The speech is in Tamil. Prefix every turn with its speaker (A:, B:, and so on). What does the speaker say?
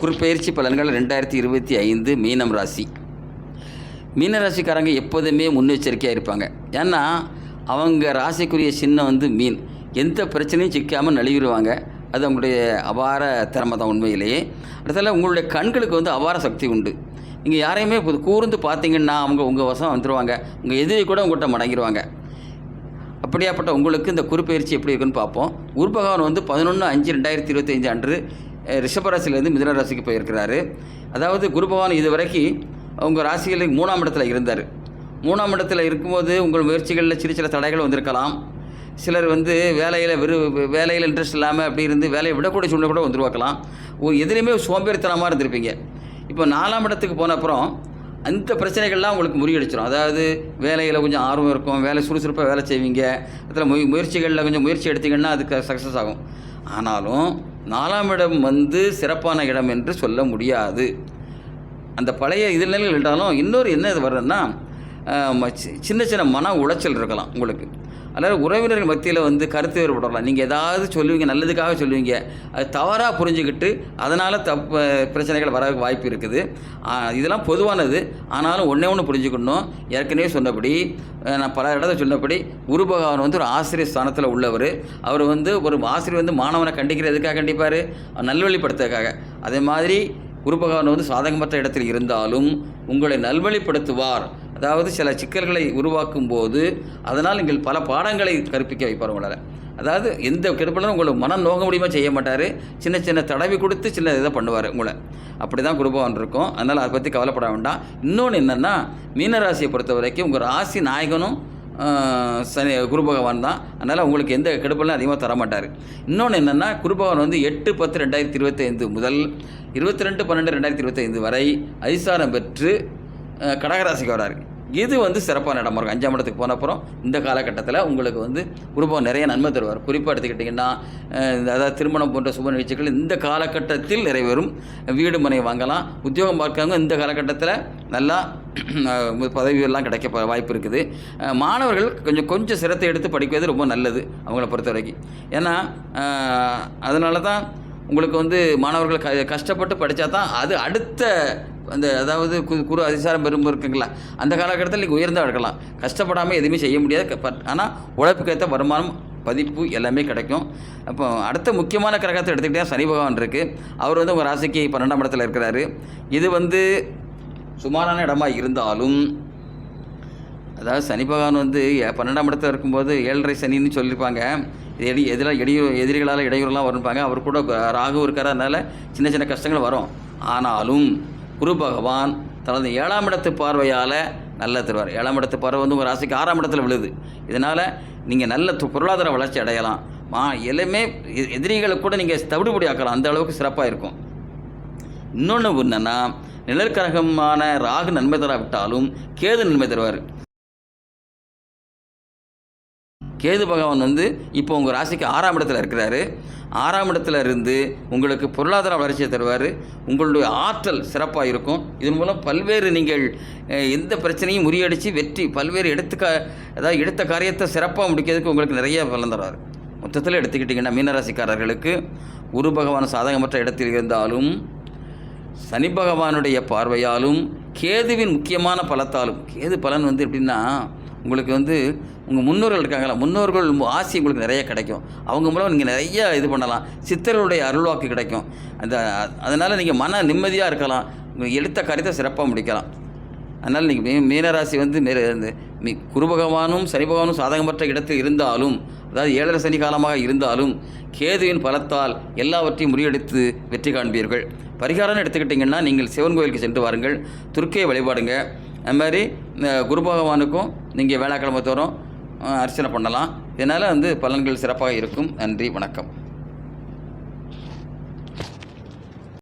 A: குறிப்பெயர்ச்சி பலன்கள் ரெண்டாயிரத்தி இருபத்தி ஐந்து மீனம் ராசி. மீன ராசிக்காரங்க எப்போதுமே முன்னெச்சரிக்கையாக இருப்பாங்க. ஏன்னா அவங்க ராசிக்குரிய சின்னம் வந்து மீன். எந்த பிரச்சனையும் சிக்காமல் நழுவிடுவாங்க. அது அவங்களுடைய அபார திறமை தான் உண்மையிலேயே. அடுத்தால உங்களுடைய கண்களுக்கு வந்து அபார சக்தி உண்டு. நீங்கள் யாரையுமே இப்போ கூர்ந்து பார்த்தீங்கன்னா அவங்க உங்கள் வசம் வந்துடுவாங்க உங்கள் எதிரி கூட உங்கள்கிட்ட மடங்கிடுவாங்க அப்படியாப்பட்ட உங்களுக்கு இந்த குறிப்பெயர்ச்சி எப்படி இருக்குன்னு பார்ப்போம். குரு பகவான் வந்து பதினொன்று அஞ்சு ரெண்டாயிரத்தி இருபத்தஞ்சு அன்று அஹ், ரிஷபராசியிலேருந்து மிதுன ராசிக்கு போயிருக்கிறாரு. அதாவது குரு பகவான் இது வரைக்கும் உங்கள் ராசிகளுக்கு மூணாம் இடத்துல இருந்தார். மூணாம் இடத்துல இருக்கும்போது உங்கள் முயற்சிகளில் சிறு சில தடைகள் வந்திருக்கலாம். சிலர் வந்து வேலையில் விரு வேலையில் இன்ட்ரெஸ்ட் இல்லாமல் அப்படி இருந்து வேலையை விடக்கூடிய சூழ்நிலை கூட வந்துருவாக்கலாம் ஒரு எதுலேயுமே சோம்பேறித்தனமாக இருந்திருப்பீங்க. இப்போ நாலாம் இடத்துக்கு போன அப்புறம் அந்த பிரச்சனைகள்லாம் உங்களுக்கு முறியடிச்சிடும் அதாவது வேலையில் கொஞ்சம் ஆர்வம் இருக்கும் வேலை சுறுசுறுப்பாக வேலை செய்வீங்க. அதில் முய முயற்சிகளில் கொஞ்சம் முயற்சி எடுத்தீங்கன்னா அதுக்கு சக்ஸஸ் ஆகும். ஆனாலும் நாலாம் இடம் வந்து சிறப்பான இடம் என்று சொல்ல முடியாது. அந்த பழைய இதில் இருந்தாலும் இன்னொரு என்ன இது வர்றதுன்னா சின்ன சின்ன மன உளைச்சல் இருக்கலாம் உங்களுக்கு. அதாவது உறவினர்கள் மத்தியில் வந்து கருத்து வேறுபடலாம். நீங்கள் ஏதாவது சொல்லுவீங்க நல்லதுக்காக சொல்லுவீங்க அது தவறாக புரிஞ்சுக்கிட்டு அதனால் தப்பு பிரச்சனைகள் வர வாய்ப்பு இருக்குது. இதெல்லாம் பொதுவானது. ஆனாலும் ஒன்றே ஒன்று புரிஞ்சுக்கணும். ஏற்கனவே சொன்னபடி நான் பல இடத்துல சொன்னபடி குரு பகவான் வந்து ஒரு ஆசிரியர் ஸ்தானத்தில் உள்ளவர். அவர் வந்து ஒரு ஆசிரியர் வந்து மாணவனை கண்டிக்கிற எதுக்காக கண்டிப்பார்? நல்வழிப்படுத்துறதுக்காக. அதே மாதிரி குரு பகவான் வந்து சாதகமற்ற இடத்தில் இருந்தாலும் உங்களை நல்வழிப்படுத்துவார். அதாவது சில சிக்கல்களை உருவாக்கும் போது அதனால் நீங்கள் பல பாடங்களை கற்பிக்க வைப்பார் உங்களால். அதாவது எந்த கெடுப்பலும் உங்களுக்கு மனம் நோக முடியுமா செய்ய மாட்டார். சின்ன சின்ன தடவி கொடுத்து சின்ன இதை பண்ணுவார் உங்களை. அப்படி தான் குருபவான் இருக்கும். அதனால் அதை பற்றி கவலைப்பட வேண்டாம். இன்னொன்று என்னென்னா மீனராசியை பொறுத்த வரைக்கும் உங்கள் ராசி நாயகனும் சனி குரு பகவான் தான். அதனால் உங்களுக்கு எந்த கெடுப்பலும் அதிகமாக தர மாட்டார் இன்னொன்று என்னென்னா குரு பகவான் வந்து எட்டு பத்து ரெண்டாயிரத்தி இருபத்தைந்து முதல் இருபத்தி ரெண்டு பன்னெண்டு ரெண்டாயிரத்தி இருபத்தைந்து வரை அதிசாரம் பெற்று கடகராசிக்கு வராரு இது வந்து சிறப்பான இடமா இருக்கும். அஞ்சாம் இடத்துக்கு போன அப்புறம் இந்த காலகட்டத்தில் உங்களுக்கு வந்து குடும்பம் நிறைய நன்மை தருவார். குறிப்பாக எடுத்துக்கிட்டிங்கன்னா இந்த அதாவது திருமணம் போன்ற சுப நிகழ்ச்சிகள் இந்த காலகட்டத்தில் நிறைவேறும். வீடு மனை வாங்கலாம். உத்தியோகம் பார்க்கறவங்க இந்த காலகட்டத்தில் நல்லா அஹ், பதவியெல்லாம் கிடைக்க வாய்ப்பு இருக்குது. மாணவர்கள் கொஞ்சம் கொஞ்சம் சிரத்தை எடுத்து படிக்கிறது ரொம்ப நல்லது அவங்கள பொறுத்த வரைக்கும். ஏன்னா அதனால தான் உங்களுக்கு வந்து மாணவர்கள் க கஷ்டப்பட்டு படித்தா தான் அது அடுத்த அந்த அதாவது கு குரு அதிசாரம் பெரும்பு இருக்குங்களா? அந்த காலகட்டத்தில் நீங்கள் உயர்ந்தா இருக்கலாம். கஷ்டப்படாமல் எதுவுமே செய்ய முடியாது. பட் ஆனால் உழைப்புக்கேற்ற வருமானம் பதிப்பு எல்லாமே கிடைக்கும். அப்போ அடுத்த முக்கியமான கிரகத்தை எடுத்துக்கிட்டால் சனி பகவான் இருக்குது அவர் வந்து உங்கள் ராசிக்கு பன்னெண்டாம் இடத்துல இருக்கிறாரு. இது வந்து சுமாரான இடமா இருந்தாலும் அதாவது சனி பகவான் வந்து பன்னெண்டாம் இடத்துல இருக்கும்போது ஏழரை சனின்னு சொல்லியிருப்பாங்க இது எடி எதிராக இடையூறு எதிரிகளால் இடையூறுலாம் வரும்பாங்க. அவர் கூட ராகு இருக்கிறதுனால சின்ன சின்ன கஷ்டங்கள் வரும். ஆனாலும் குரு பகவான் தனது ஏழாம் இடத்து பார்வையால் நல்ல தருவார். ஏழாம் இடத்து பார்வை வந்து உங்கள் ராசிக்கு ஆறாம் இடத்துல விழுது. இதனால் நீங்கள் நல்ல பொருளாதார வளர்ச்சி அடையலாம். மா எல்லாமே எதிரிகளை கூட நீங்கள் தவிடுபடி ஆக்கலாம். அந்த அளவுக்கு சிறப்பாக இருக்கும். இன்னொன்று ஒன்றுன்னா நிழற்கரகமான ராகு நன்மை தராவிட்டாலும் கேது நன்மை தருவார். கேது பகவான் வந்து இப்போ உங்கள் ராசிக்கு ஆறாம் இடத்துல இருக்கிறாரு. ஆறாம் இடத்துல இருந்து உங்களுக்கு பொருளாதார வளர்ச்சியை தருவார். உங்களுடைய ஆற்றல் சிறப்பாக இருக்கும். இதன் மூலம் பல்வேறு நீங்கள் எந்த பிரச்சனையும் முறியடித்து வெற்றி பல்வேறு எடுத்து அதாவது எடுத்த காரியத்தை சிறப்பாக முடிக்கிறதுக்கு உங்களுக்கு நிறைய பலன் தருவார். மொத்தத்தில் எடுத்துக்கிட்டிங்கன்னா மீனராசிக்காரர்களுக்கு குரு பகவான் சாதகமற்ற இடத்தில் இருந்தாலும் சனி பகவானுடைய பார்வையாலும் கேதுவின் முக்கியமான பலத்தாலும் கேது பலன் வந்து எப்படின்னா உங்களுக்கு வந்து உங்கள் முன்னோர்கள் இருக்காங்களா முன்னோர்கள் ஆசி உங்களுக்கு நிறைய கிடைக்கும். அவங்க மூலம் நீங்கள் நிறைய இது பண்ணலாம். சித்தர்களுடைய அருள்வாக்கு கிடைக்கும். அந்த அதனால் நீங்கள் மன நிம்மதியாக இருக்கலாம். உங்கள் எடுத்த காரியத்தை சிறப்பாக முடிக்கலாம். அதனால் நீங்கள் மீ மீனராசி வந்து மேல இந்த மீ குருபகவானும் சாதகமற்ற இடத்தில் இருந்தாலும் அதாவது ஏழரை சனி காலமாக இருந்தாலும் கேதுவின் பலத்தால் எல்லாவற்றையும் முறியடித்து வெற்றி காண்பீர்கள். பரிகாரம்னு எடுத்துக்கிட்டிங்கன்னா நீங்கள் சிவன் கோயிலுக்கு சென்று வாருங்கள். துர்க்கையை வழிபாடுங்க. அது மாதிரி இந்த குரு பகவானுக்கும் நீங்கள் வேளாக்கிழமை தோறும் அர்ச்சனை பண்ணலாம். இதனால் வந்து பலன்கள் சிறப்பாக இருக்கும். நன்றி வணக்கம்.